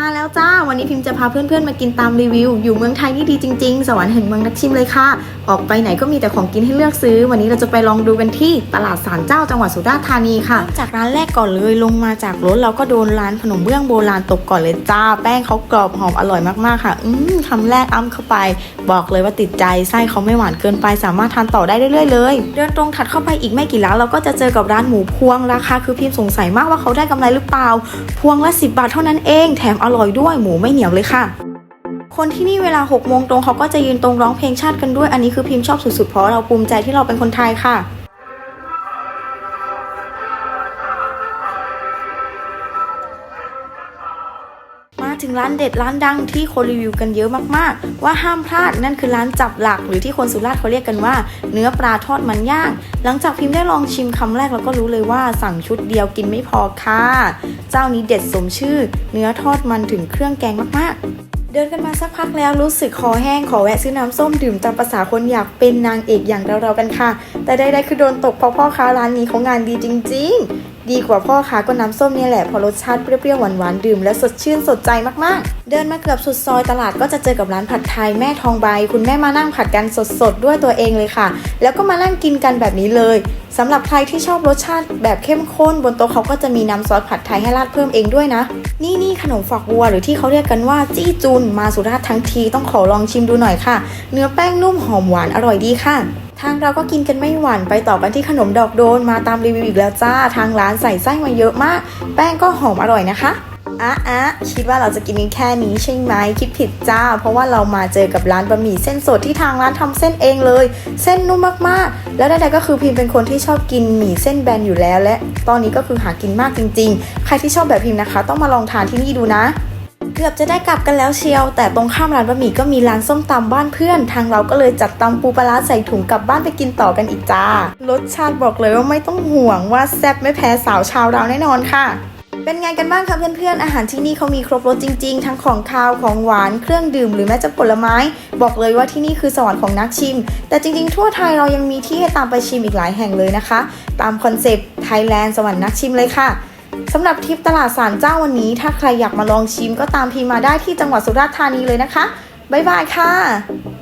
มาแล้วจ้า วันนี้พิมพ์จะพาเพื่อนๆมากินตามรีวิว อยู่เมืองไทยนี่ดีจริงๆ สวรรค์แห่งเมืองนักชิมเลยค่ะ ออกไปไหนก็มีแต่ของกินให้เลือกซื้อ วันนี้เราจะไปลองดูกันที่ตลาดสารเจ้าจังหวัดสุราษฎร์ธานีค่ะ จากร้านแรกก่อนเลยลงมาจากรถเราก็โดนร้านขนมเบื้องโบราณตกก่อนเลยจ้า แป้งเขากรอบหอมอร่อยมากๆค่ะ อืมคำแรกอ้ำเข้าไป บอกเลยว่าติดใจไส้เขาไม่หวานเกินไป สามารถทานต่อได้เรื่อยๆเลย เดินตรงถัดเข้าไปอีกไม่กี่ร้านเราก็จะเจอกับร้านหมูพวงราคาคือพิมพ์สงสัยมากว่าเขาได้กำไรหรือเปล่า พวงละ 10 บาทเท่านั้นเองแถมอร่อยด้วยหมูไม่เหนียวเลยค่ะ คนที่นี่เวลา6โมงตรงเขาก็จะยืนตรงร้องเพลงชาติกันด้วย อันนี้คือพิมพ์ชอบสุดๆ เพราะเราภูมิใจที่เราเป็นคนไทยค่ะมาถึงร้านเด็ดร้านดังที่คนรีวิวกันเยอะมากๆ ว่าห้ามพลาดนั่นคือร้านจับหลัก หรือที่คนสุราษฎร์เขาเรียกกันว่า เนื้อปลาทอดมันย่าง หลังจากพิมพ์ได้ลองชิมคำแรกเราก็รู้เลยว่าสั่งชุดเดียวกินไม่พอค่ะ เจ้านี้เด็ดสมชื่อ เนื้อทอดมันถึงเครื่องแกงมากๆ เดินกันมาสักพักแล้วรู้สึกคอแห้งขอแวะซื้อน้ำส้มดื่มตามภาษาคนอยากเป็นนางเอกอย่างเราๆกันค่ะ แต่ได้ๆคือโดนตกเพราะพ่อค้าร้านนี้เขางานดีจริง ๆ ดีกว่าพ่อค้าก็น้ำส้มนี่แหละเพอรสชาติเปรี้ยวๆหวานๆดื่มแล้วสดชื่นสดใจมากๆ เดินมาเกือบสุดซอยตลาดก็จะเจอกับร้านผัดไทยแม่ทองใบ คุณแม่มานั่งผัดกันสดๆด้วยตัวเองเลยค่ะ แล้วก็มานั่งกินกันแบบนี้เลยสำหรับใครที่ชอบรสชาติแบบเข้มข้น บนโต๊ะเขาก็จะมีน้ำซอสผัดไทยให้ราดเพิ่มเองด้วยนะ นี่นี่ขนมฝักบัวหรือที่เขาเรียกกันว่าจี้จุนมาสุราษฎร์ทั้งทีต้องขอลองชิมดูหน่อยค่ะ เนื้อแป้งนุ่มหอมหวานอร่อยดีค่ะ ทางเราก็กินกันไม่หวานไปต่อกันที่ขนมดอกโดนมาตามรีวิวอีกแล้วจ้า ทางร้านใส่ไส้มาเยอะมาก แป้งก็หอมอร่อยนะคะอะอะคิดว่าเราจะกินกันแค่นี้ใช่ไหมคิดผิดจ้า เพราะว่าเรามาเจอกับร้านบะหมี่เส้นสดที่ทางร้านทำเส้นเองเลย เส้นนุ่มมากๆ แล้วใดๆก็คือพิมพ์เป็นคนที่ชอบกินหมี่เส้นแบนอยู่แล้ว และตอนนี้ก็คือหากินมากจริง ๆ ใครที่ชอบแบบพิมพ์นะคะ ต้องมาลองทานที่นี่ดูนะ เกือบจะได้กลับกันแล้วเชียว แต่ตรงข้ามร้านบะหมี่ก็มีร้านส้มตำบ้านเพื่อน ทางเราก็เลยจัดตำปูปลาใส่ถุงกลับบ้านไปกินต่อกันอีกจ้ารสชาติบอกเลยว่าไม่ต้องห่วงว่าแซ่บไม่แพ้สาวชาวเราแน่นอนค่ะเป็นไงกันบ้างคะเพื่อนๆ อาหารที่นี่เขามีครบรสจริงๆ ทั้งของคาว ของหวาน เครื่องดื่ม หรือแม้จะผลไม้ บอกเลยว่าที่นี่คือสวรรค์ของนักชิม แต่จริงๆ ทั่วไทยเรายังมีที่ให้ตามไปชิมอีกหลายแห่งเลยนะคะ ตามคอนเซปต์ไทยแลนด์สวรรค์นักชิมเลยค่ะ สำหรับทริปตลาดสารเจ้าวันนี้ ถ้าใครอยากมาลองชิมก็ตามพีมาได้ที่จังหวัดสุราษฎร์ธานีเลยนะคะ บ๊ายบายค่ะ